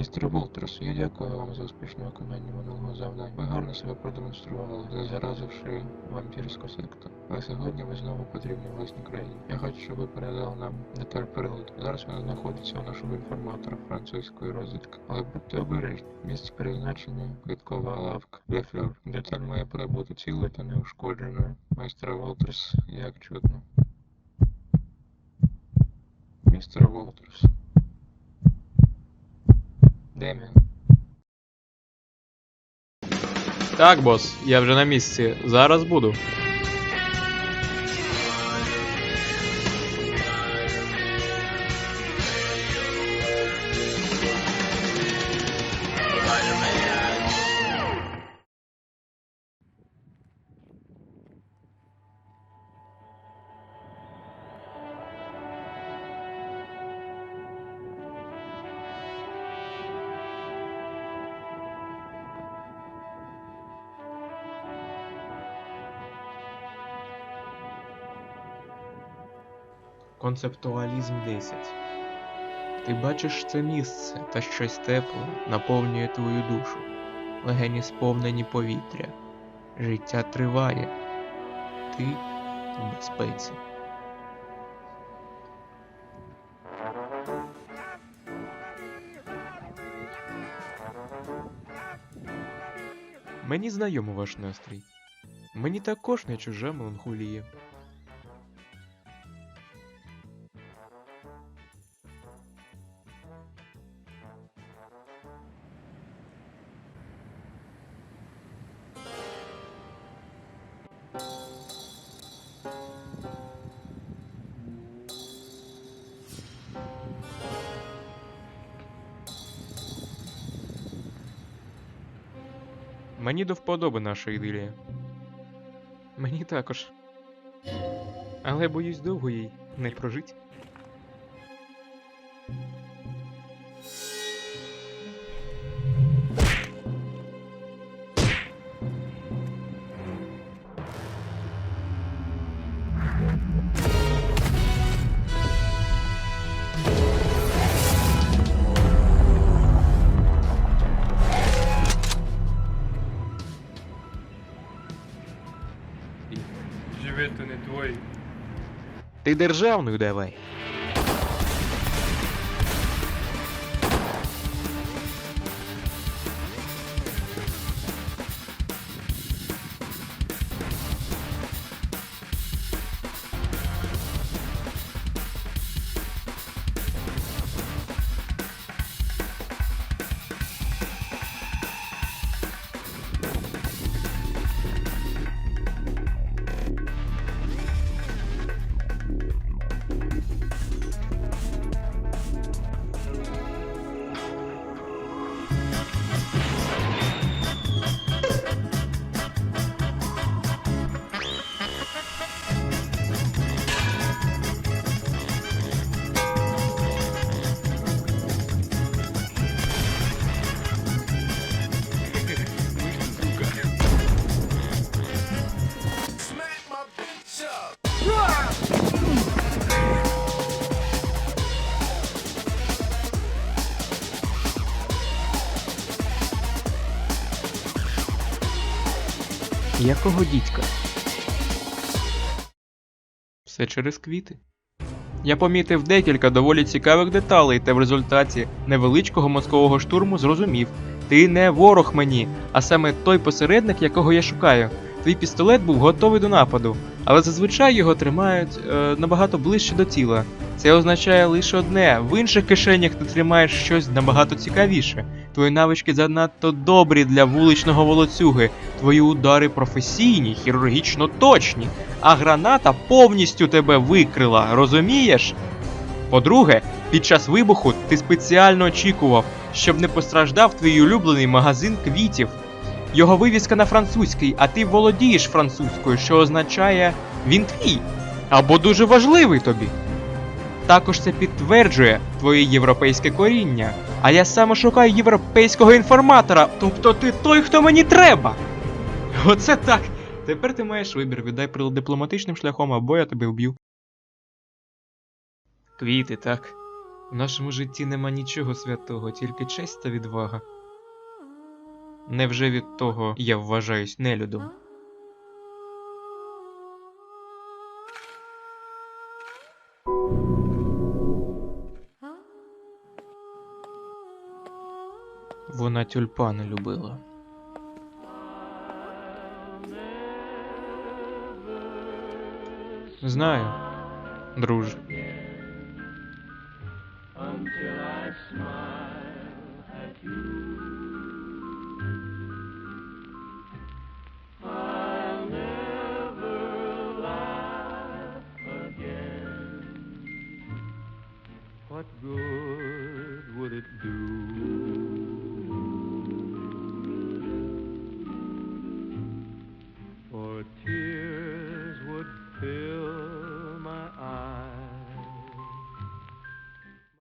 Містер Волтерс, я дякую вам за успішне виконання минулого завдання. Ви гарно себе продемонстрували, заразивши вампірську секту. Але сьогодні ви знову потрібні власній країні. Я хочу, щоб ви передали нам деталь перелету. Зараз вона знаходиться у нашого інформатора французької розвідки. Але будьте обережні. Місце призначення квиткова лавка. Лефлер. Деталь має прибути цілою та неушкодженою. Майстер Волтерс, як чутно. Містер Волтерс. Деміан. Так, бос, я вже на місці. Зараз буду. Концептуалізм 10. Ти бачиш це місце та щось тепле наповнює твою душу. Легені сповнені повітря. Життя триває. Ти в безпеці. Мені знайомо ваш настрій. Мені також не чужа меланхолія. Мені до вподоби наша ідилія. Мені також. Але боюсь довго їй не прожить. То не твой. Ти державною давай. Якого дідька? Все через квіти. Я помітив декілька доволі цікавих деталей, та в результаті невеличкого мозкового штурму зрозумів: ти не ворог мені, а саме той посередник, якого я шукаю. Твій пістолет був готовий до нападу, але зазвичай його тримають е, набагато ближче до тіла. Це означає лише одне: в інших кишенях ти тримаєш щось набагато цікавіше. Твої навички занадто добрі для вуличного волоцюги, твої удари професійні, хірургічно точні, а граната повністю тебе викрила, розумієш? По-друге, під час вибуху ти спеціально очікував, щоб не постраждав твій улюблений магазин квітів. Його вивіска на французький, а ти володієш французькою, що означає він твій або дуже важливий тобі. Також це підтверджує твоє європейське коріння. А я саме шукаю європейського інформатора, тобто ти той, хто мені треба. Оце так. Тепер ти маєш вибір, віддай прилад дипломатичним шляхом, або я тебе вб'ю. Квіти, так. В нашому житті нема нічого святого, тільки честь та відвага. Невже від того я вважаюсь нелюдом? Вона тюльпани любила. Знаю, друже. until I smile at you.